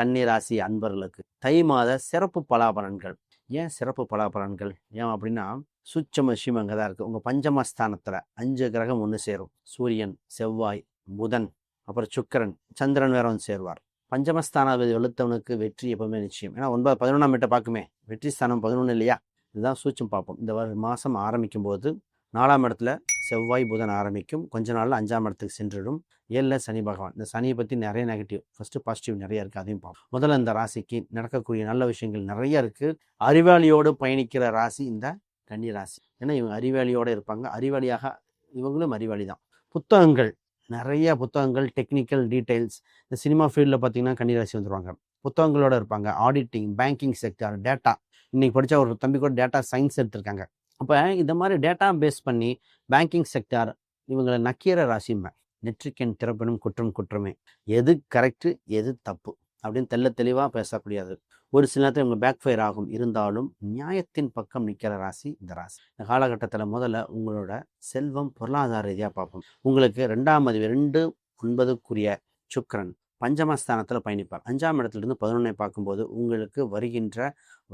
கன்னிராசி அன்பர்களுக்கு. தை மாத சிறப்பு பலாபலன்கள். ஏன் சிறப்பு பலாபலன்கள்? ஏன் அப்படின்னா சுச்சம விஷயம் அங்கே தான் இருக்குது உங்கள் பஞ்சமஸ்தானத்தில் அஞ்சு கிரகம் ஒன்று சேரும். சூரியன் செவ்வாய் புதன் அப்புறம் சுக்கிரன் சந்திரன் வேற வந்து சேருவார். பஞ்சமஸ்தானாதிபதி வெளுத்தவனுக்கு வெற்றி எப்பவுமே நிச்சயம். ஏன்னா ஒன்பது பதினொன்றாம் மீட்டை பார்க்குமே. வெற்றி ஸ்தானம் பதினொன்று இல்லையா? இதுதான் சூச்சம் பார்ப்போம். இந்த மாதம் ஆரம்பிக்கும் போது நாலாம் இடத்துல செவ்வாய் புதன் ஆரம்பிக்கும். கொஞ்ச நாள்ல அஞ்சாம் இடத்துக்கு சென்றுடும் ஏழில் சனி பகவான். இந்த சனியை பற்றி நிறைய நெகட்டிவ் ஃபஸ்ட்டு பாசிட்டிவ் நிறைய இருக்குது அதையும் பார்ப்போம். முதல்ல இந்த ராசிக்கு நடக்கக்கூடிய நல்ல விஷயங்கள் நிறைய இருக்குது அறிவாளியோடு பயணிக்கிற ராசி இந்த கன்னி ராசி. ஏன்னா இவங்க அறிவாளியோடு இருப்பாங்க. அறிவாளியாக இவங்களும் அறிவாளி தான் புத்தகங்கள். நிறைய புத்தகங்கள் டெக்னிக்கல் டீட்டெயில்ஸ் இந்த சினிமா ஃபீல்டில் பார்த்தீங்கன்னா கன்னிராசி வந்துருவாங்க. புத்தகங்களோட இருப்பாங்க. ஆடிட்டிங் பேங்கிங் செக்டர் டேட்டா இன்னைக்கு படித்த ஒரு தம்பி கூட டேட்டா சயின்ஸ் எடுத்திருக்காங்க. அப்போ இந்த மாதிரி டேட்டா பேஸ் பண்ணி பேங்கிங் செக்டார் இவங்களை நக்கீர ராசிம்பேன் நெற்றிக்கண் திறப்பனும் குற்றம் குற்றமே. எது கரெக்டு எது தப்பு அப்படின்னு தெள்ள தெளிவாக பேசக்கூடியது. ஒரு சில நேரத்தில் இவங்க பேக் ஃபயர் ஆகும். இருந்தாலும் நியாயத்தின் பக்கம் நிற்கிற ராசி இந்த ராசி. இந்த காலகட்டத்தில் முதல்ல உங்களோட செல்வம் பொருளாதார ரீதியாக பார்ப்போம். உங்களுக்கு ரெண்டாம் அதிவு ரெண்டு ஒன்பதுக்குரிய சுக்கரன். பஞ்சமஸ்தானத்தில் பயணிப்பார். அஞ்சாம் இடத்துலேருந்து பதினொன்னை பார்க்கும்போது உங்களுக்கு வருகின்ற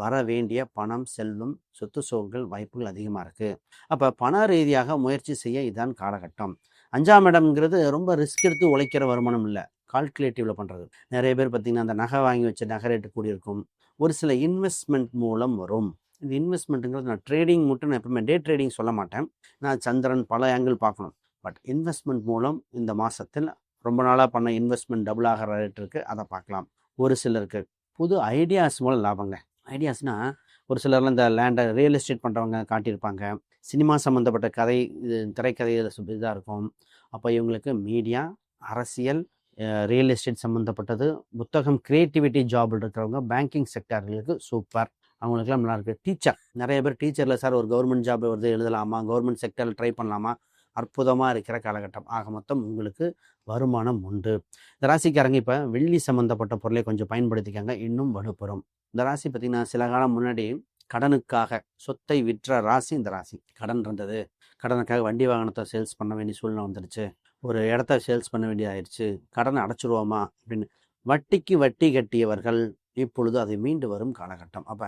வர வேண்டிய பணம் செல்லும் சொத்து சோகங்கள் வாய்ப்புகள் அதிகமாக இருக்குது அப்போ பண ரீதியாக முயற்சி செய்ய இதுதான் காலகட்டம். அஞ்சாம் இடம்ங்கிறது ரொம்ப ரிஸ்க் எடுத்து உழைக்கிற வருமானம் இல்லை. கால்குலேட்டிவில் பண்ணுறது நிறைய பேர் பார்த்திங்கன்னா அந்த நகை வாங்கி வச்ச நகை ரேட்டு கூடியிருக்கும். ஒரு சில இன்வெஸ்ட்மெண்ட் மூலம் வரும். இந்த இன்வெஸ்ட்மெண்ட்டுங்கிறது நான் ட்ரேடிங் மட்டும் நான் எப்பவுமே டே ட்ரேடிங் சொல்ல மாட்டேன். நான் சந்திரன் பல ஆங்கிள் பார்க்கணும். பட் இன்வெஸ்ட்மெண்ட் மூலம் இந்த மாதத்தில் ரொம்ப நாளாக பண்ண இன்வெஸ்ட்மெண்ட் டபுள் ஆகிற ரேட் இருக்குது அதை பார்க்கலாம் ஒரு சிலருக்கு புது ஐடியாஸ் மூலம் லாபங்க. ஐடியாஸ்னால் ஒரு சிலர்லாம் இந்த லேண்டை ரியல் எஸ்டேட் பண்ணுறவங்க காட்டியிருப்பாங்க. சினிமா சம்மந்தப்பட்ட கதை இது திரைக்கதை இதாக இருக்கும். அப்போ இவங்களுக்கு மீடியா அரசியல் ரியல் எஸ்டேட் சம்மந்தப்பட்டது புத்தகம் க்ரியேட்டிவிட்டி ஜாப் இருக்கிறவங்க பேங்கிங் செக்டர்களுக்கு சூப்பர். அவங்களுக்குலாம் நல்லா இருக்குது டீச்சர். நிறைய பேர் டீச்சரில் சார் ஒரு கவர்மெண்ட் ஜாப் வருது எழுதலாமா? கவர்மெண்ட் செக்டரில் ட்ரை பண்ணலாமா? அற்புதமாக இருக்கிற காலகட்டம். ஆக மொத்தம் உங்களுக்கு வருமானம் உண்டு. இந்த ராசிக்காரங்க இப்போ வெள்ளி சம்மந்தப்பட்ட பொருளை கொஞ்சம் பயன்படுத்திக்காங்க. இன்னும் வலுப்பெறும். இந்த ராசி பார்த்திங்கன்னா சில காலம் முன்னாடி கடனுக்காக சொத்தை விற்ற ராசி இந்த ராசி. கடன் இருந்தது. கடனுக்காக வண்டி வாகனத்தை சேல்ஸ் பண்ண வேண்டிய சூழ்நிலை வந்துடுச்சு ஒரு இடத்த சேல்ஸ் பண்ண வேண்டியதாயிடுச்சு கடனை அடைச்சிருவோமா அப்படின்னு வட்டிக்கு வட்டி கட்டியவர்கள் இப்பொழுது அதை மீண்டு வரும் காலகட்டம். அப்போ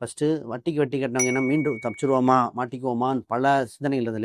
ஃபஸ்ட்டு வட்டிக்கு வட்டி கட்டினவங்க என்ன மீண்டும் தப்பிச்சிருவோமா மாட்டிக்குவோமான்னு பல சிந்தனைகள் இருந்தது இல்லையா?